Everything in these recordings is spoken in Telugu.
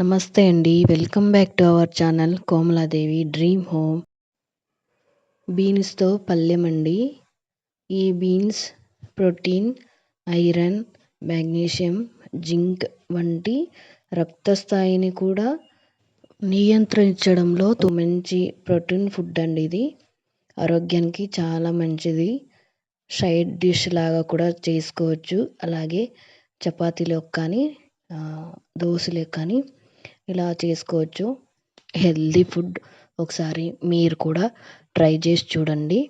నమస్తే అండి. Welcome back to our channel Komaladevi dream home. బీన్స్తో పల్లెం అండి. ఈ beans protein iron magnesium zinc వంటి రక్త స్థాయిని కూడా నియంత్రించడంలో మంచి ప్రోటీన్ ఫుడ్ అండి ఇది. ఆరోగ్యానికి చాలా మంచిది. సైడ్ డిష్ లాగా కూడా చేసుకోవచ్చు. అలాగే చపాతీలో కానీ దోశలకు కానీ. ఇలా చేసుకోవచ్చు. హెల్దీ ఫుడ్ ఒకసారి మీరు కూడా ట్రై చేసి చూడండి.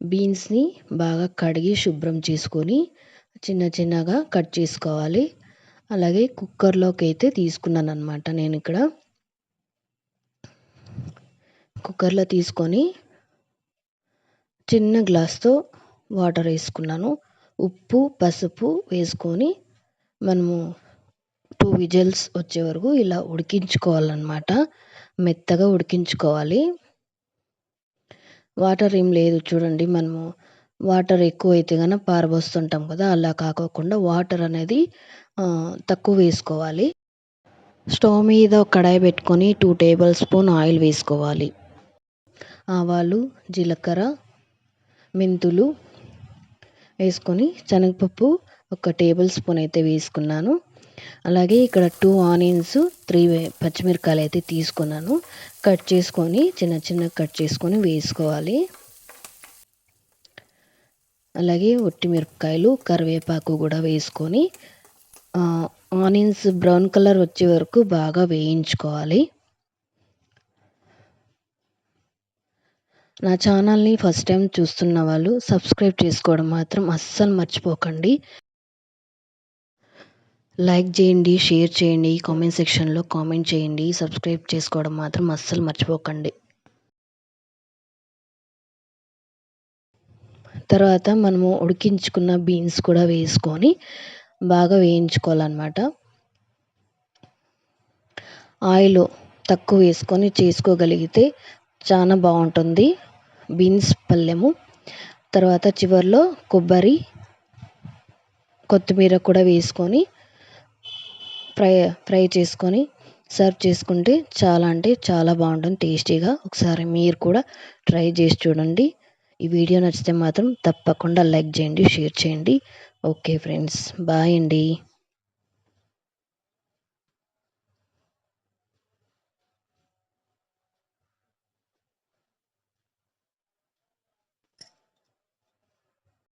బీన్స్ని బాగా కడిగి శుభ్రం చేసుకొని చిన్న చిన్నగా కట్ చేసుకోవాలి. అలాగే కుక్కర్లోకి అయితే తీసుకున్నాను అనమాట నేను ఇక్కడ. కుక్కర్లో తీసుకొని చిన్న గ్లాస్తో వాటర్ వేసుకున్నాను. ఉప్పు పసుపు వేసుకొని మనము టూ విజిల్స్ వచ్చే వరకు ఇలా ఉడికించుకోవాలన్నమాట. మెత్తగా ఉడికించుకోవాలి. వాటర్ ఏం లేదు చూడండి మనము. వాటర్ ఎక్కువ అయితే కనుక పారబోస్తుంటాం కదా అలా కాకోకుండా వాటర్ అనేది తక్కువ వేసుకోవాలి. స్టవ్ మీద కడాయి పెట్టుకొని టూ టేబుల్ స్పూన్ ఆయిల్ వేసుకోవాలి. ఆవాలు జీలకర్ర మెంతులు వేసుకొని శనగపప్పు ఒక టేబుల్ స్పూన్ అయితే వేసుకున్నాను. అలాగే ఇక్కడ టూ ఆనియన్స్ త్రీ పచ్చిమిరకాయలు అయితే తీసుకున్నాను. కట్ చేసుకొని చిన్న చిన్న కట్ చేసుకొని వేసుకోవాలి. అలాగే ఒట్టి మిరపకాయలు కరివేపాకు కూడా వేసుకొని ఆనియన్స్ బ్రౌన్ కలర్ వచ్చే వరకు బాగా వేయించుకోవాలి. నా ఛానల్ని ఫస్ట్ టైం చూస్తున్న వాళ్ళు సబ్స్క్రైబ్ చేసుకోవడం మాత్రం అస్సలు మర్చిపోకండి. లైక్ చేయండి షేర్ చేయండి కామెంట్ సెక్షన్లో కామెంట్ చేయండి. సబ్స్క్రైబ్ చేసుకోవడం మాత్రం అస్సలు మర్చిపోకండి. తర్వాత మనము ఉడికించుకున్న బీన్స్ కూడా వేసుకొని బాగా వేయించుకోవాలన్నమాట. ఆయిల్ తక్కువ వేసుకొని చేసుకోగలిగితే చాలా బాగుంటుంది. బీన్స్ పల్లెము తర్వాత చివరిలో కొబ్బరి కొత్తిమీర కూడా వేసుకొని ఫ్రై ఫ్రై చేసుకొని సర్వ్ చేసుకుంటే చాలా అంటే చాలా బాగుంటుంది టేస్టీగా. ఒకసారి మీరు కూడా ట్రై చేసి చూడండి. ఈ వీడియో నచ్చితే మాత్రం తప్పకుండా లైక్ చేయండి షేర్ చేయండి. ఓకే ఫ్రెండ్స్ బాయ్ అండి.